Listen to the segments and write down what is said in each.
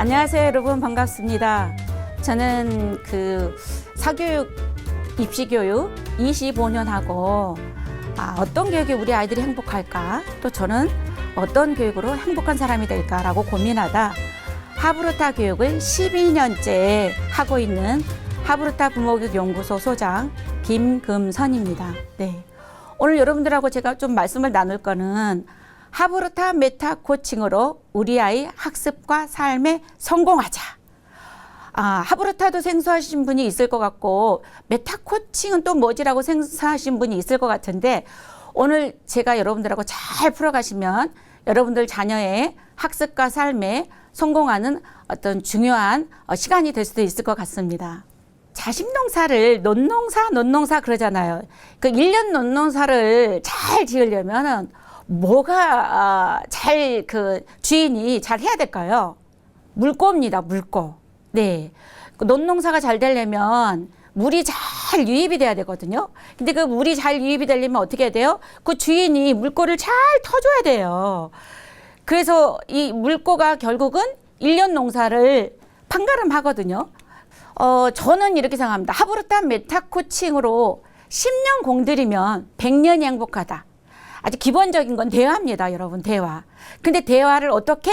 안녕하세요, 여러분 반갑습니다. 저는 그 사교육 입시교육 25년 하고 아, 어떤 교육이 우리 아이들이 행복할까? 또 저는 어떤 교육으로 행복한 사람이 될까라고 고민하다 하브루타 교육을 12년째 하고 있는 하브루타 부모교육 연구소 소장 김금선입니다. 네. 오늘 여러분들하고 제가 좀 말씀을 나눌 거는 하브루타 메타 코칭으로 우리 아이 학습과 삶에 성공하자. 아, 하브루타도 생소하신 분이 있을 것 같고 메타 코칭은 또 뭐지라고 생소하신 분이 있을 것 같은데 오늘 제가 여러분들하고 잘 풀어가시면 여러분들 자녀의 학습과 삶에 성공하는 어떤 중요한 어, 시간이 될 수도 있을 것 같습니다. 자식농사를 논농사 논농사 그러잖아요. 그 일년 논농사를 잘 지으려면은 뭐가 잘 그 주인이 잘 해야 될까요? 물고입니다. 물고. 네. 그 논농사가 잘 되려면 물이 잘 유입이 돼야 되거든요. 근데 그 물이 잘 유입이 되려면 어떻게 해야 돼요? 그 주인이 물고를 잘 터줘야 돼요. 그래서 이 물고가 결국은 일년 농사를 판가름 하거든요. 어, 저는 이렇게 생각합니다. 하브루타 메타 코칭으로 10년 공들이면 100년이 행복하다. 아주 기본적인 건 대화입니다, 여러분, 대화. 근데 대화를 어떻게?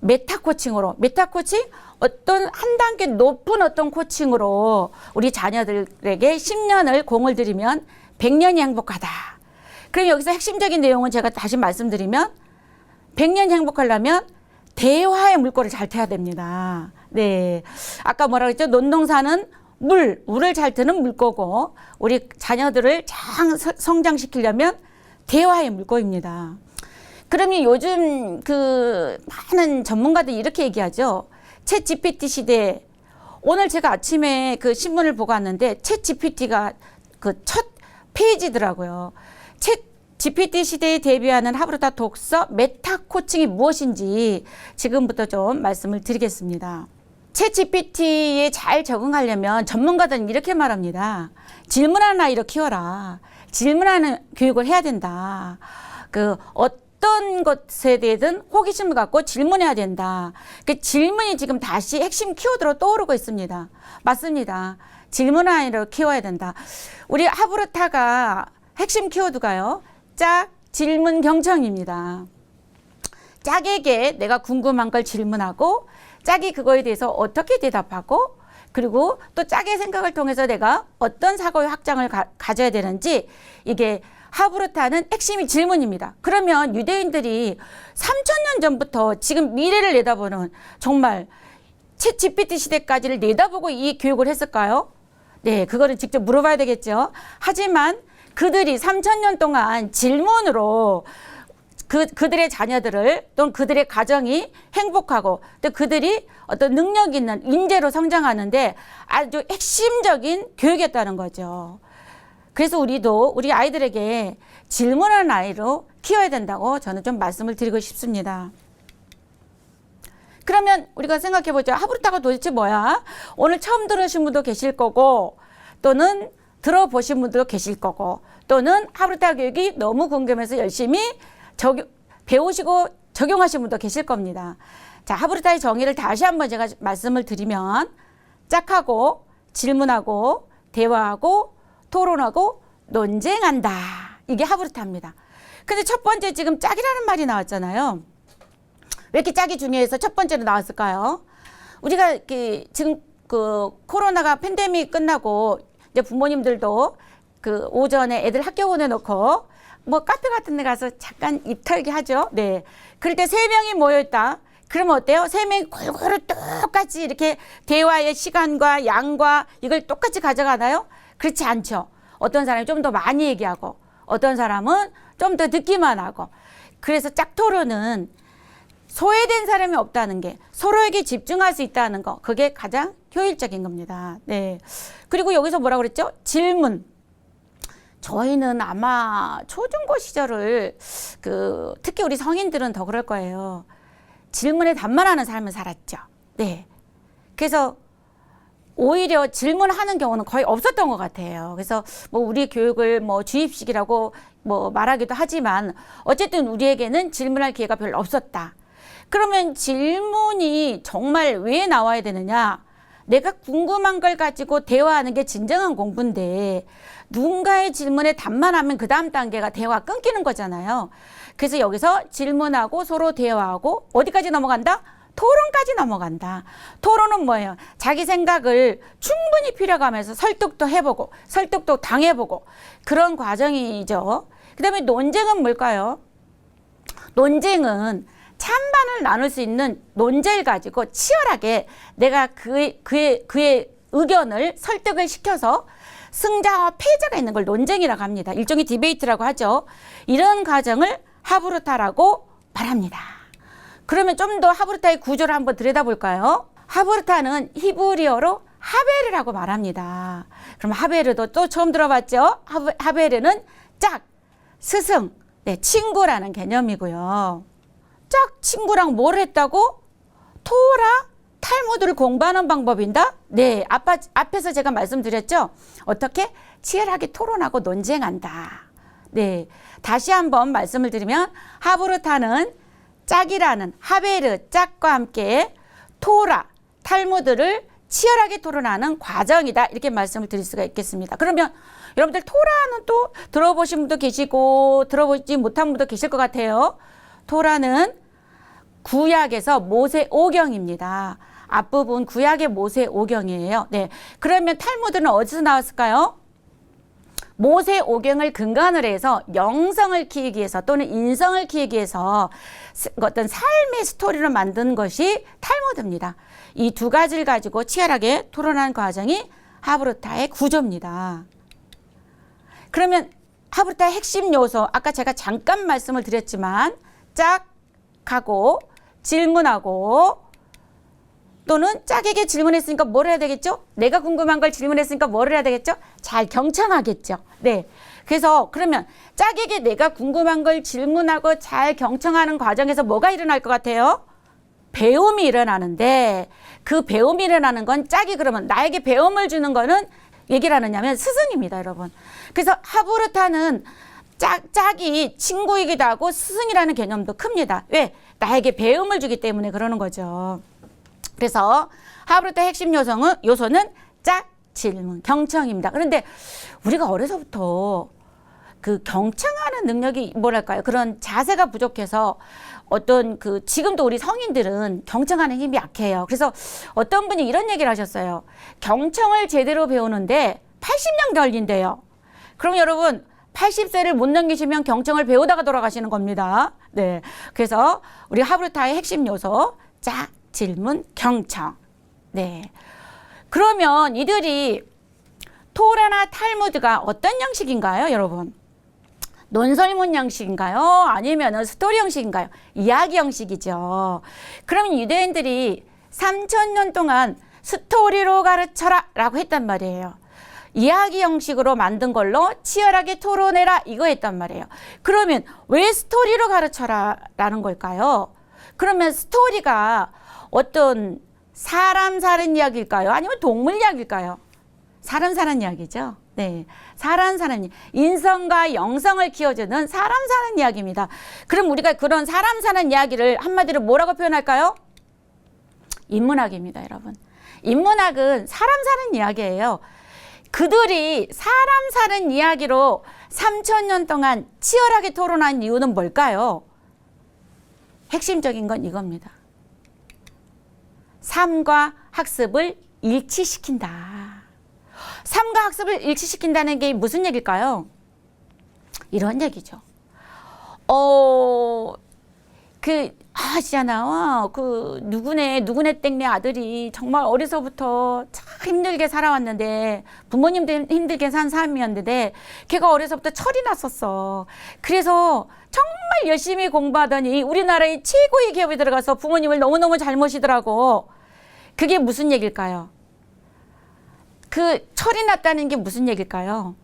메타 코칭으로. 메타 코칭? 어떤 한 단계 높은 어떤 코칭으로 우리 자녀들에게 10년을 공을 들이면 100년이 행복하다. 그럼 여기서 핵심적인 내용은 제가 다시 말씀드리면 100년 행복하려면 대화의 물꼬를 잘 태야 됩니다. 네. 아까 뭐라 그랬죠? 논농사는 물, 물을 잘 트는 물꼬고 우리 자녀들을 장 성장시키려면 대화의 물꼬입니다. 그러면 요즘 그 많은 전문가들이 이렇게 얘기하죠. 챗 GPT 시대. 오늘 제가 아침에 그 신문을 보고 왔는데 챗 GPT가 그 첫 페이지더라고요. 챗 GPT 시대에 대비하는 하브루타 독서 메타 코칭이 무엇인지 지금부터 좀 말씀을 드리겠습니다. 챗 GPT에 잘 적응하려면 전문가들은 이렇게 말합니다. 질문하는 아이로 키워라. 질문하는 교육을 해야 된다. 그 어떤 것에 대해든 호기심을 갖고 질문해야 된다. 그 질문이 지금 다시 핵심 키워드로 떠오르고 있습니다. 맞습니다. 아이로 키워야 된다. 우리 하브루타가 핵심 키워드가요. 짝, 질문, 경청입니다. 짝에게 내가 궁금한 걸 질문하고 짝이 그거에 대해서 어떻게 대답하고 그리고 또 짝의 생각을 통해서 내가 어떤 사고의 확장을 가, 져야 되는지 이게 하브루타는 핵심이 질문입니다. 그러면 유대인들이 3천년 전부터 지금 미래를 내다보는 정말 채 GPT 시대까지를 내다보고 이 교육을 했을까요? 네, 그거를 직접 물어봐야 되겠죠. 하지만 그들이 3천년 동안 질문으로 그, 그들의 자녀들을 또는 그들의 가정이 행복하고 또 그들이 어떤 능력 있는 인재로 성장하는데 아주 핵심적인 교육이었다는 거죠. 그래서 우리도 우리 아이들에게 질문하는 아이로 키워야 된다고 저는 좀 말씀을 드리고 싶습니다. 그러면 우리가 생각해 보죠. 하브루타가 도대체 뭐야? 오늘 처음 들으신 분도 계실 거고 또는 들어보신 분도 계실 거고 또는 하브루타 교육이 너무 궁금해서 열심히 적용, 배우시고 적용하신 분도 계실 겁니다. 자, 하브루타의 정의를 다시 한번 제가 말씀을 드리면 짝하고 질문하고 대화하고 토론하고 논쟁한다. 이게 하브루타입니다. 근데 첫 번째 지금 짝이라는 말이 나왔잖아요. 왜 이렇게 짝이 중요해서 첫 번째로 나왔을까요? 우리가 그 지금 그 코로나가 팬데믹 끝나고 이제 부모님들도 그 오전에 애들 학교 보내놓고 뭐 카페 같은 데 가서 잠깐 입 털기 하죠. 네. 그럴 때 세 명이 모여 있다. 그러면 어때요? 세 명이 골고루 똑같이 이렇게 대화의 시간과 양과 이걸 똑같이 가져가나요? 그렇지 않죠. 어떤 사람이 좀 더 많이 얘기하고 어떤 사람은 좀 더 듣기만 하고 그래서 짝토론은 소외된 사람이 없다는 게 서로에게 집중할 수 있다는 거 그게 가장 효율적인 겁니다. 네. 그리고 여기서 뭐라 그랬죠? 질문. 저희는 아마 초중고 시절을 그 특히 우리 성인들은 더 그럴 거예요. 질문에 답만하는 삶을 살았죠. 네. 그래서 오히려 질문하는 경우는 거의 없었던 것 같아요. 그래서 뭐 우리 교육을 뭐 주입식이라고 뭐 말하기도 하지만 어쨌든 우리에게는 질문할 기회가 별로 없었다. 그러면 질문이 정말 왜 나와야 되느냐? 내가 궁금한 걸 가지고 대화하는 게 진정한 공부인데 누군가의 질문에 답만 하면 그 다음 단계가 대화 끊기는 거잖아요. 그래서 여기서 질문하고 서로 대화하고 어디까지 넘어간다? 토론까지 넘어간다. 토론은 뭐예요? 자기 생각을 충분히 필요가면서 설득도 해보고 설득도 당해보고 그런 과정이죠. 그 다음에 논쟁은 뭘까요? 논쟁은 찬반을 나눌 수 있는 논제를 가지고 치열하게 내가 그의, 그의, 그의 의견을 설득을 시켜서 승자와 패자가 있는 걸 논쟁이라고 합니다. 일종의 디베이트라고 하죠. 이런 과정을 하브루타라고 말합니다. 그러면 좀 더 하브루타의 구조를 한번 들여다볼까요? 하브루타는 히브리어로 하베르라고 말합니다. 그럼 하베르도 또 처음 들어봤죠? 하베, 하베르는 짝, 스승, 네, 친구라는 개념이고요. 짝 친구랑 뭘 했다고? 토라 탈무드를 공부하는 방법인다? 네, 아빠, 앞에서 제가 말씀드렸죠? 어떻게? 치열하게 토론하고 논쟁한다. 네, 다시 한번 말씀을 드리면 하브루타는 짝이라는 하베르 짝과 함께 토라 탈무드를 치열하게 토론하는 과정이다 이렇게 말씀을 드릴 수가 있겠습니다. 그러면 여러분들 토라는 또 들어보신 분도 계시고 들어보지 못한 분도 계실 것 같아요. 토라는 구약에서 모세 오경입니다. 앞부분 구약의 모세 오경이에요. 네. 그러면 탈무드는 어디서 나왔을까요? 모세 오경을 근간으로 해서 영성을 키우기 위해서 또는 인성을 키우기 위해서 스- 어떤 삶의 스토리를 만든 것이 탈무드입니다. 이 두 가지를 가지고 치열하게 토론하는 과정이 하브루타의 구조입니다. 그러면 하브루타의 핵심 요소 아까 제가 잠깐 말씀을 드렸지만 짝하고 질문하고 또는 짝에게 질문했으니까 뭘 해야 되겠죠? 내가 궁금한 걸 질문했으니까 뭘 해야 되겠죠? 잘 경청하겠죠. 네. 그래서 그러면 짝에게 내가 궁금한 걸 질문하고 잘 경청하는 과정에서 뭐가 일어날 것 같아요? 배움이 일어나는데 그 배움이 일어나는 건 짝이 그러면 나에게 배움을 주는 거는 얘기를 하느냐면 스승입니다, 여러분. 그래서 하부르타는 짝, 짝이 친구이기도 하고 스승이라는 개념도 큽니다. 왜? 나에게 배움을 주기 때문에 그러는 거죠. 그래서 하브루타 핵심 요소는, 요소는 짝, 질문, 경청입니다. 그런데 우리가 어려서부터 그 경청하는 능력이 뭐랄까요? 그런 자세가 부족해서 어떤 그 지금도 우리 성인들은 경청하는 힘이 약해요. 그래서 어떤 분이 이런 얘기를 하셨어요. 경청을 제대로 배우는데 80년 걸린대요. 그럼 여러분 80세를 못 넘기시면 경청을 배우다가 돌아가시는 겁니다. 네. 그래서 우리 하브루타의 핵심 요소 짝, 질문, 경청. 네. 그러면 이들이 토라나 탈무드가 어떤 형식인가요, 여러분? 논설문 형식인가요? 아니면 스토리 형식인가요? 이야기 형식이죠. 그럼 유대인들이 3천년 동안 스토리로 가르쳐라 라고 했단 말이에요. 이야기 형식으로 만든 걸로 치열하게 토론해라 이거 했단 말이에요. 그러면 왜 스토리로 가르쳐라 라는 걸까요? 그러면 스토리가 어떤 사람 사는 이야기일까요? 아니면 동물 이야기일까요? 사람 사는 이야기죠. 네. 사람 사는 이- 인성과 영성을 키워주는 사람 사는 이야기입니다. 그럼 우리가 그런 사람 사는 이야기를 한마디로 뭐라고 표현할까요? 인문학입니다, 여러분. 인문학은 사람 사는 이야기예요. 그들이 사람 사는 이야기로 3천 년 동안 치열하게 토론한 이유는 뭘까요? 핵심적인 건 이겁니다. 삶과 학습을 일치시킨다. 삶과 학습을 일치시킨다는 게 무슨 얘기일까요? 이런 얘기죠. 어, 그, 아, 있잖아. 그, 누구네, 누구네 땡네 아들이 정말 어려서부터 참 힘들게 살아왔는데, 부모님도 힘- 힘들게 산 사람이었는데, 걔가 어려서부터 철이 났었어. 그래서 정말 열심히 공부하더니 우리나라의 최고의 기업에 들어가서 부모님을 너무너무 잘 모시더라고. 그게 무슨 얘기일까요? 그 철이 났다는 게 무슨 얘기일까요?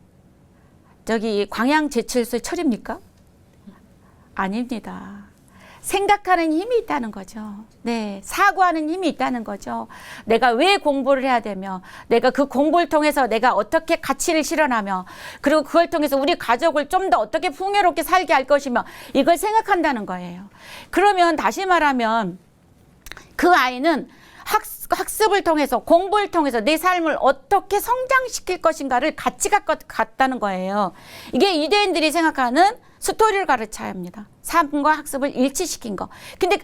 저기 광양 제철소의 철입니까? 아닙니다. 생각하는 힘이 있다는 거죠. 네, 사고하는 힘이 있다는 거죠. 내가 왜 공부를 해야 되며, 내가 그 공부를 통해서 내가 어떻게 가치를 실현하며, 그리고 그걸 통해서 우리 가족을 좀 더 어떻게 풍요롭게 살게 할 것이며, 이걸 생각한다는 거예요. 그러면 다시 말하면 그 아이는 학습, 학습을 통해서 공부를 통해서 내 삶을 어떻게 성장시킬 것인가를 같이 갖, 갖다는 거예요. 이게 유대인들이 생각하는 스토리를 가르쳐야 합니다. 삶과 학습을 일치시킨 거. 근데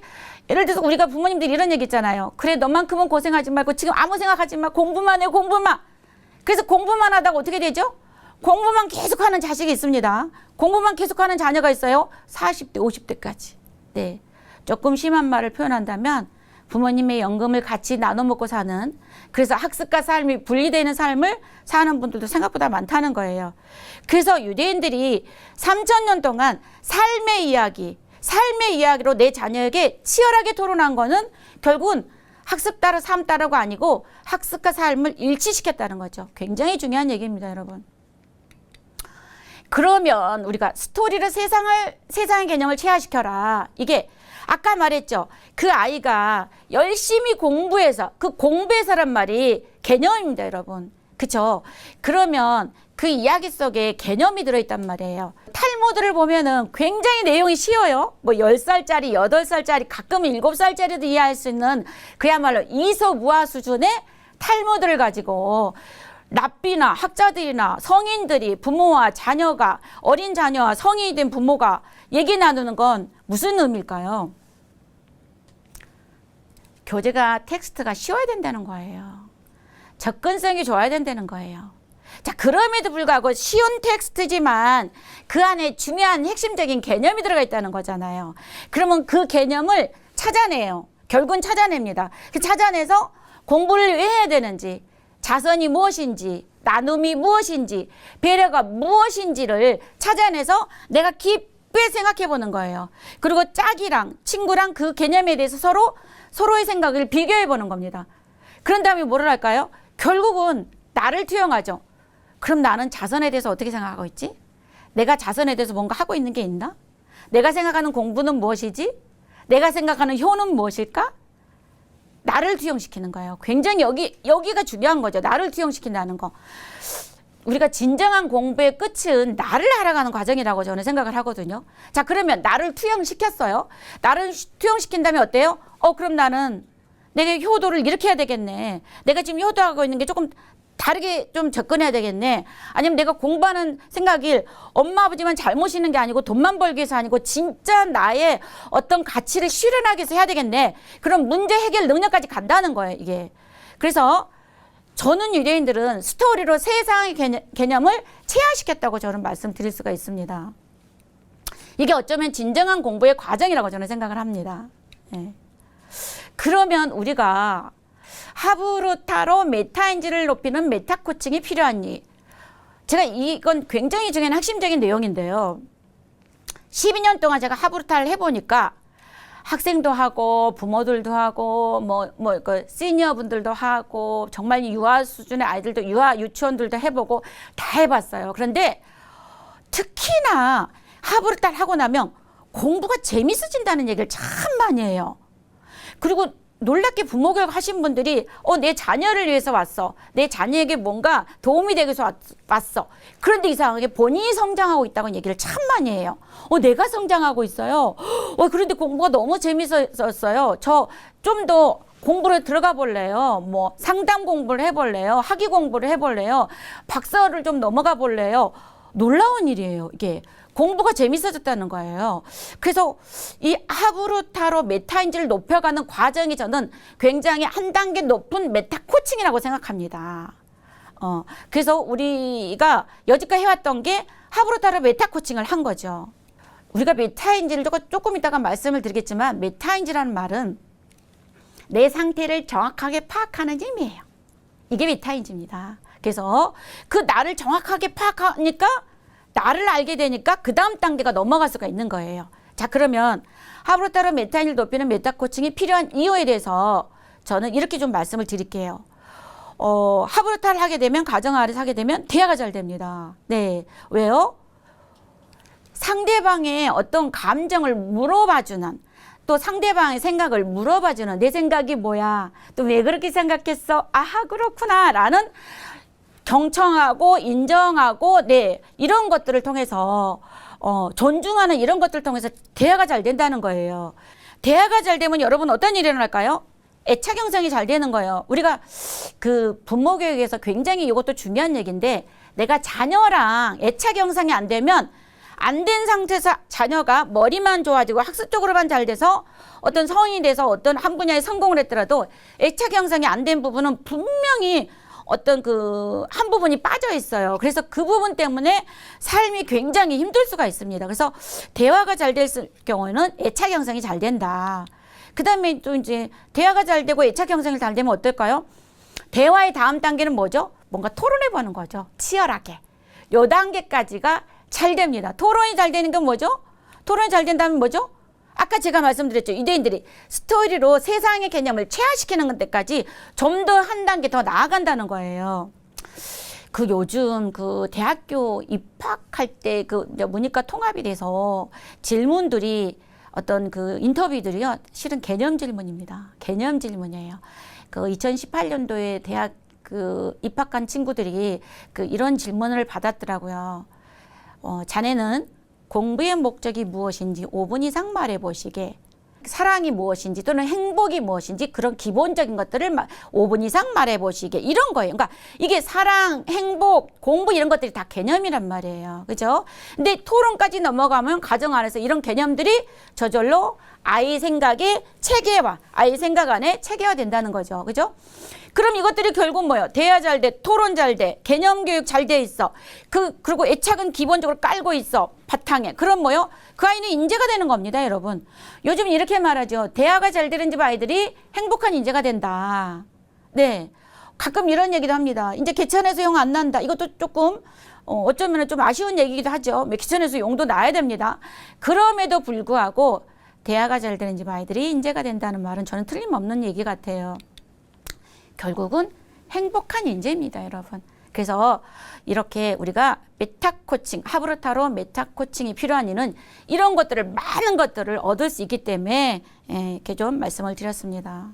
예를 들어서 우리가 부모님들이 이런 얘기 있잖아요. 그래 너만큼은 고생하지 말고 지금 아무 생각하지 마. 공부만 해 공부만. 그래서 공부만 하다가 어떻게 되죠? 공부만 계속하는 자식이 있습니다. 공부만 계속하는 자녀가 있어요. 40대, 50대까지. 네. 조금 심한 말을 표현한다면 부모님의 연금을 같이 나눠 먹고 사는 그래서 학습과 삶이 분리되는 삶을 사는 분들도 생각보다 많다는 거예요. 그래서 유대인들이 3천 년 동안 삶의 이야기, 삶의 이야기로 내 자녀에게 치열하게 토론한 거는 결국은 학습 따라 삶 따라가 아니고 학습과 삶을 일치시켰다는 거죠. 굉장히 중요한 얘기입니다, 여러분. 그러면 우리가 스토리를 세상을 세상의 개념을 체화시켜라. 이게 아까 말했죠. 그 아이가 열심히 공부해서 그 공부해서란 말이 개념입니다, 여러분. 그쵸? 그러면 그 이야기 속에 개념이 들어있단 말이에요. 탈모드를 보면은 굉장히 내용이 쉬워요. 뭐 10살짜리, 8살짜리, 가끔은 7살짜리도 이해할 수 있는 그야말로 이소무화 수준의 탈모드를 가지고 랍비나 학자들이나 성인들이 부모와 자녀가 어린 자녀와 성인이 된 부모가 얘기 나누는 건 무슨 의미일까요? 교재가 텍스트가 쉬워야 된다는 거예요. 접근성이 좋아야 된다는 거예요. 자, 그럼에도 불구하고 쉬운 텍스트지만 그 안에 중요한 핵심적인 개념이 들어가 있다는 거잖아요. 그러면 그 개념을 찾아내요. 결국은 찾아냅니다. 그 찾아내서 공부를 왜 해야 되는지, 자선이 무엇인지, 나눔이 무엇인지, 배려가 무엇인지를 찾아내서 내가 깊게 생각해 보는 거예요. 그리고 짝이랑 친구랑 그 개념에 대해서 서로 서로의 생각을 비교해 보는 겁니다. 그런 다음에 뭐를 할까요? 결국은 나를 투영하죠. 그럼 나는 자선에 대해서 어떻게 생각하고 있지? 내가 자선에 대해서 뭔가 하고 있는 게 있나? 내가 생각하는 공부는 무엇이지? 내가 생각하는 효는 무엇일까? 나를 투영시키는 거예요. 굉장히 여기 여기가 중요한 거죠. 나를 투영시킨다는 거. 우리가 진정한 공부의 끝은 나를 알아가는 과정이라고 저는 생각을 하거든요. 자, 그러면 나를 투영시켰어요. 나를 투영시킨다면 어때요? 어, 그럼 나는 내가 효도를 이렇게 해야 되겠네. 내가 지금 효도하고 있는 게 조금 다르게 좀 접근해야 되겠네. 아니면 내가 공부하는 생각이 엄마 아버지만 잘못이는 게 아니고 돈만 벌기 위해서 아니고 진짜 나의 어떤 가치를 실현하기 위해서 해야 되겠네. 그럼 문제 해결 능력까지 간다는 거예요, 이게. 그래서 저는 유대인들은 스토리로 세상의 개념, 개념 을 체화시켰다고 저는 말씀드릴 수가 있습니다. 이게 어쩌면 진정한 공부의 과정이라고 저는 생각을 합니다. 예. 그러면 우리가 하브루타로 메타인지를 높이는 메타 코칭이 필요하니 제가 이건 굉장히 중요한 핵심적인 내용인데요. 12년 동안 제가 하브루타를 해보니까 학생도 하고 부모들도 하고 뭐 뭐 그 시니어 분들도 하고 정말 유아 수준의 아이들도 유아 유치원들도 해보고 다 해봤어요. 그런데 특히나 하브루타를 하고 나면 공부가 재밌어진다는 얘기를 참 많이 해요. 그리고 놀랍게 부모 교육 하신 분들이 어 내 자녀를 위해서 왔어 내 자녀에게 뭔가 도움이 되기 위해서 왔, 왔어 그런데 이상하게 본인이 성장하고 있다고 얘기를 참 많이 해요 어 내가 성장하고 있어요 어 그런데 공부가 너무 재밌었어요 저 좀 더 공부를 들어가 볼래요. 뭐 상담 공부를 해볼래요. 학위 공부를 해볼래요. 박사를 좀 넘어가 볼래요. 놀라운 일이에요. 이게 공부가 재밌어졌다는 거예요. 그래서 이 하브루타로 메타인지를 높여가는 과정이 저는 굉장히 한 단계 높은 메타 코칭이라고 생각합니다. 어, 그래서 우리가 여지까지 해왔던 게 하브루타로 메타 코칭을 한 거죠. 우리가 메타인지를 조금 이따가 말씀을 드리겠지만 메타인지라는 말은 내 상태를 정확하게 파악하는 힘이에요. 이게 메타인지입니다. 그래서 그 나를 정확하게 파악하니까 나를 알게 되니까 그 다음 단계가 넘어갈 수가 있는 거예요. 자, 그러면 하브로타로 메타인을 높이는 메타 코칭이 필요한 이유에 대해서 저는 이렇게 좀 말씀을 드릴게요. 어, 하브로타를 하게 되면 가정 아래 하게 되면 대화가 잘 됩니다. 네. 왜요? 상대방의 어떤 감정을 물어봐주는 또 상대방의 생각을 물어봐주는 내 생각이 뭐야? 또 왜 그렇게 생각했어? 아하 그렇구나 라는 경청하고 인정하고 네 이런 것들을 통해서 어, 존중하는 이런 것들을 통해서 대화가 잘 된다는 거예요. 대화가 잘 되면 여러분 어떤 일이 일어날까요? 애착 형성이 잘 되는 거예요. 우리가 그 부모 교육에서 굉장히 이것도 중요한 얘기인데 내가 자녀랑 애착 형성이 안 되면 안 된 상태에서 자녀가 머리만 좋아지고 학습적으로만 잘 돼서 어떤 성인이 돼서 어떤 한 분야에 성공을 했더라도 애착 형성이 안 된 부분은 분명히 어떤 그 한 부분이 빠져 있어요. 그래서 그 부분 때문에 삶이 굉장히 힘들 수가 있습니다. 그래서 대화가 잘 될 경우에는 애착 형성이 잘 된다. 그 다음에 또 이제 대화가 잘 되고 애착 형성이 잘 되면 어떨까요? 대화의 다음 단계는 뭐죠? 뭔가 토론해 보는 거죠. 치열하게. 요 단계까지가 잘 됩니다. 토론이 잘 되는 건 뭐죠? 토론이 잘 된다면 뭐죠? 아까 제가 말씀드렸죠. 유대인들이 스토리로 세상의 개념을 체화시키는 데까지 좀 더 한 단계 더 나아간다는 거예요. 그 요즘 그 대학교 입학할 때 그 문이과 통합이 돼서 질문들이 어떤 그 인터뷰들이요. 실은 개념 질문입니다. 개념 질문이에요. 그 2018년도에 대학 그 입학한 친구들이 그 이런 질문을 받았더라고요. 어, 자네는 공부의 목적이 무엇인지 5분 이상 말해 보시게. 사랑이 무엇인지 또는 행복이 무엇인지 그런 기본적인 것들을 마- 5분 이상 말해 보시게. 이런 거예요. 그러니까 이게 사랑, 행복, 공부 이런 것들이 다 개념이란 말이에요. 그죠? 근데 토론까지 넘어가면 가정 안에서 이런 개념들이 저절로 아이 생각에 체계화, 아이 생각 안에 체계화 된다는 거죠. 그죠? 그럼 이것들이 결국 뭐예요? 대화 잘 돼, 토론 잘 돼, 개념 교육 잘 돼 있어. 그 그리고 애착은 기본적으로 깔고 있어 바탕에. 그럼 뭐요? 그 아이는 인재가 되는 겁니다, 여러분. 요즘 이렇게 말하죠. 대화가 잘 되는 집 아이들이 행복한 인재가 된다. 네. 가끔 이런 얘기도 합니다. 이제 개천에서 용안 난다. 이것도 조금 어, 어쩌면 좀 아쉬운 얘기기도 하죠. 개천에서 용도 나야 됩니다. 그럼에도 불구하고 대화가 잘 되는 집 아이들이 인재가 된다는 말은 저는 틀림없는 얘기 같아요. 결국은 행복한 인재입니다, 여러분. 그래서 이렇게 우리가 메타 코칭, 하브르타로 메타 코칭이 필요한 이는 이런 것들을 많은 것들을 얻을 수 있기 때문에 예, 이렇게 좀 말씀을 드렸습니다.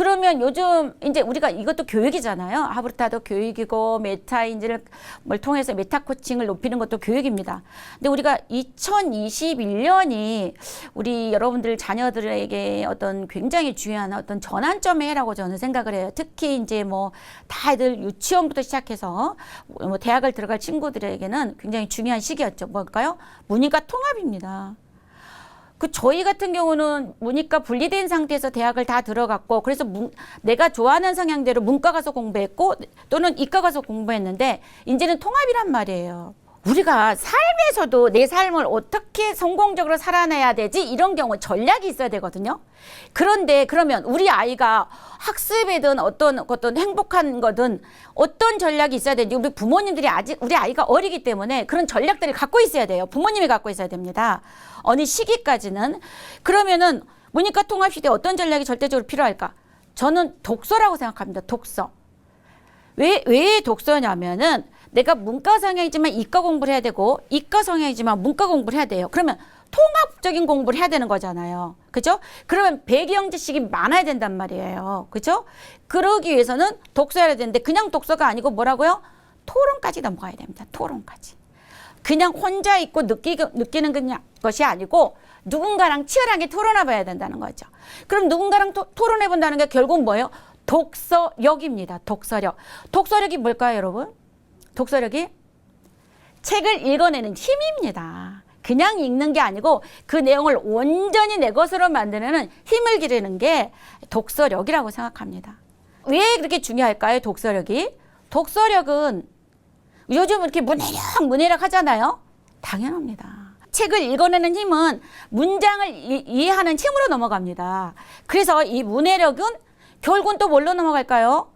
그러면 요즘 이제 우리가 이것도 교육이잖아요. 하브르타도 교육이고 메타 인지를 뭘 통해서 메타 코칭을 높이는 것도 교육입니다. 근데 우리가 2021년이 우리 여러분들 자녀들에게 어떤 굉장히 중요한 어떤 전환점의 해라고 저는 생각을 해요. 특히 이제 뭐 다들 유치원부터 시작해서 뭐 대학을 들어갈 친구들에게는 굉장히 중요한 시기였죠. 뭘까요? 문이과 통합입니다. 그 저희 같은 경우는 문이과 분리된 상태에서 대학을 다 들어갔고 그래서 문, 내가 좋아하는 성향대로 문과 가서 공부했고 또는 이과 가서 공부했는데 이제는 통합이란 말이에요. 우리가 삶에서도 내 삶을 어떻게 성공적으로 살아내야 되지 이런 경우 전략이 있어야 되거든요. 그런데 그러면 우리 아이가 학습이든 어떤 어떤 행복한 거든 어떤 전략이 있어야 되는지 우리 부모님들이 아직 우리 아이가 어리기 때문에 그런 전략들을 갖고 있어야 돼요. 부모님이 갖고 있어야 됩니다. 어느 시기까지는 그러면은 문이과 통합 시대 어떤 전략이 절대적으로 필요할까? 저는 독서라고 생각합니다. 독서. 왜, 왜 독서냐면은 내가 문과 성향이지만 이과 공부를 해야 되고 이과 성향이지만 문과 공부를 해야 돼요. 그러면 통합적인 공부를 해야 되는 거잖아요. 그죠? 그러면 배경 지식이 많아야 된단 말이에요. 그죠? 그러기 위해서는 독서해야 되는데 그냥 독서가 아니고 뭐라고요? 토론까지 넘어가야 됩니다. 토론까지. 그냥 혼자 있고 느끼, 느끼는 것이 아니고 누군가랑 치열하게 토론해 봐야 된다는 거죠. 그럼 누군가랑 토, 토론해 본다는 게 결국 뭐예요? 독서력입니다. 독서력. 독서력이 뭘까요, 여러분? 독서력이 책을 읽어내는 힘입니다. 그냥 읽는 게 아니고 그 내용을 온전히 내 것으로 만드는 힘을 기르는 게 독서력이라고 생각합니다. 왜 그렇게 중요할까요, 독서력이? 독서력은 요즘 이렇게 문해력, 문해력 하잖아요. 당연합니다. 책을 읽어내는 힘은 문장을 이, 이해하는 힘으로 넘어갑니다. 그래서 이 문해력은 결국은 또 뭘로 넘어갈까요?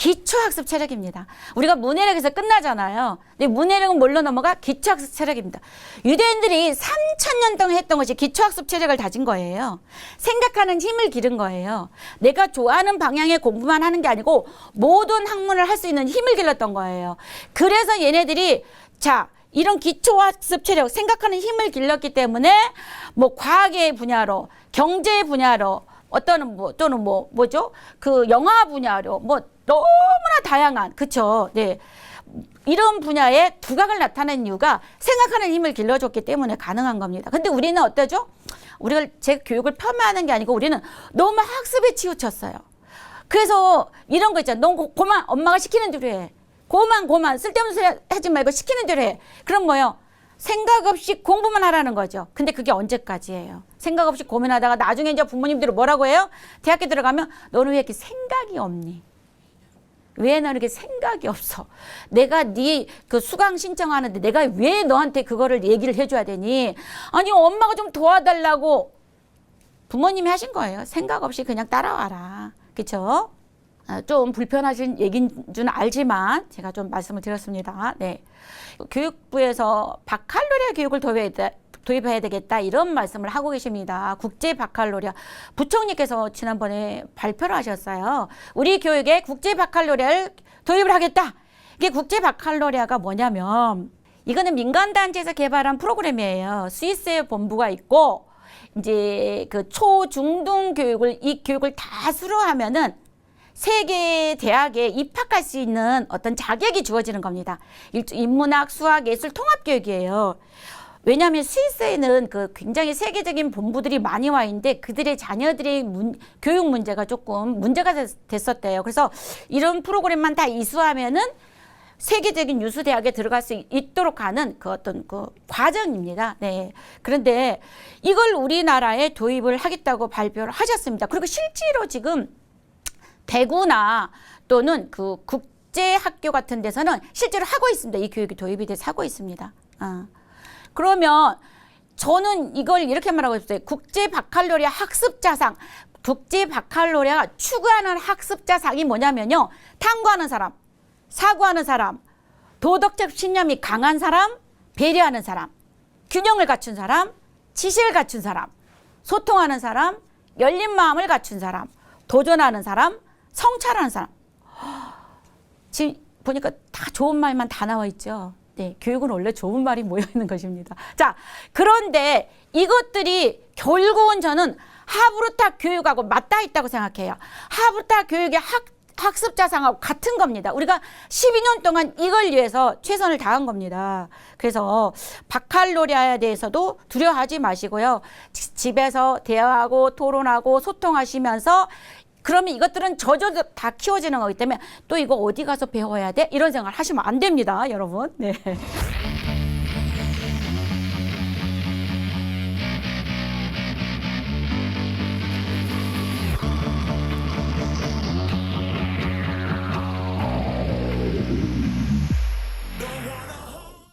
기초학습 체력입니다. 우리가 문해력에서 끝나잖아요. 근데 문해력은 뭘로 넘어가? 기초학습 체력입니다. 유대인들이 3천년 동안 했던 것이 기초학습 체력을 다진 거예요. 생각하는 힘을 기른 거예요. 내가 좋아하는 방향의 공부만 하는 게 아니고 모든 학문을 할 수 있는 힘을 길렀던 거예요. 그래서 얘네들이 자 이런 기초학습 체력, 생각하는 힘을 길렀기 때문에 뭐 과학의 분야로, 경제 분야로, 어떤 뭐 또는 뭐 뭐죠? 그 영화 분야로 뭐 너무나 다양한 그쵸? 네. 이런 분야에 두각을 나타낸 이유가 생각하는 힘을 길러줬기 때문에 가능한 겁니다. 근데 우리는 어떠죠? 우리가 제 교육을 폄하하는 게 아니고 우리는 너무 학습에 치우쳤어요. 그래서 이런 거 있잖아. 너 고- 고만 엄마가 시키는 대로 해. 고만 고만 쓸데없는 소리 하지 말고 시키는 대로 해. 그럼 뭐요? 생각 없이 공부만 하라는 거죠. 근데 그게 언제까지예요? 생각 없이 고민하다가 나중에 이제 부모님들이 뭐라고 해요? 대학교 들어가면 너는 왜 이렇게 생각이 없니? 왜 이렇게 생각이 없어? 내가 네 그 수강 신청하는데 내가 왜 너한테 그거를 얘기를 해줘야 되니? 아니 엄마가 좀 도와달라고 부모님이 하신 거예요. 생각 없이 그냥 따라와라. 그렇죠? 좀 불편하신 얘기인 줄 알지만 제가 좀 말씀을 드렸습니다. 네. 교육부에서 바칼로리아 교육을 도입해야, 돼- 도입해야 되겠다 이런 말씀을 하고 계십니다. 국제 바칼로리아 부총리께서 지난번에 발표를 하셨어요. 우리 교육에 국제 바칼로리아를 도입을 하겠다. 이게 국제 바칼로리아가 뭐냐면 이거는 민간 단체에서 개발한 프로그램이에요. 스위스에 본부가 있고 이제 그 초중등 교육을 이 교육을 다 수료하면은 세계 대학에 입학할 수 있는 어떤 자격이 주어지는 겁니다. 인문학, 수학, 예술 통합 교육이에요. 왜냐하면 스위스에는 그 굉장히 세계적인 본부들이 많이 와 있는데 그들의 자녀들의 문, 교육 문제가 조금 문제가 됐, 됐었대요. 그래서 이런 프로그램만 다 이수하면은 세계적인 유수 대학에 들어갈 수 있도록 하는 그 어떤 그 과정입니다. 네. 그런데 이걸 우리나라에 도입을 하겠다고 발표를 하셨습니다. 그리고 실제로 지금 대구나 또는 그 국제 학교 같은 데서는 실제로 하고 있습니다. 이 교육이 도입이 돼서 하고 있습니다. 아. 그러면 저는 이걸 이렇게 말하고 싶어요. 국제 바칼로리아 학습 자상. 국제 바칼로리아가 추구하는 학습 자상이 뭐냐면요. 탐구하는 사람, 사고하는 사람, 도덕적 신념이 강한 사람, 배려하는 사람, 균형을 갖춘 사람, 지식을 갖춘 사람, 소통하는 사람, 열린 마음을 갖춘 사람, 도전하는 사람, 성찰하는 사람. 지금 보니까 다 좋은 말만 다 나와 있죠. 네, 교육은 원래 좋은 말이 모여 있는 것입니다. 자, 그런데 이것들이 결국은 저는 하브루타 교육하고 맞닿아 있다고 생각해요. 하브루타 교육의 학 학습 자상하고 같은 겁니다. 우리가 12년 동안 이걸 위해서 최선을 다한 겁니다. 그래서 바칼로리아에 대해서도 두려워하지 마시고요. 지- 집에서 대화하고 토론하고 소통하시면서 그러면 이것들은 저절로 다 키워지는 거기 때문에 또 이거 어디 가서 배워야 돼? 이런 생각을 하시면 안 됩니다, 여러분. 네.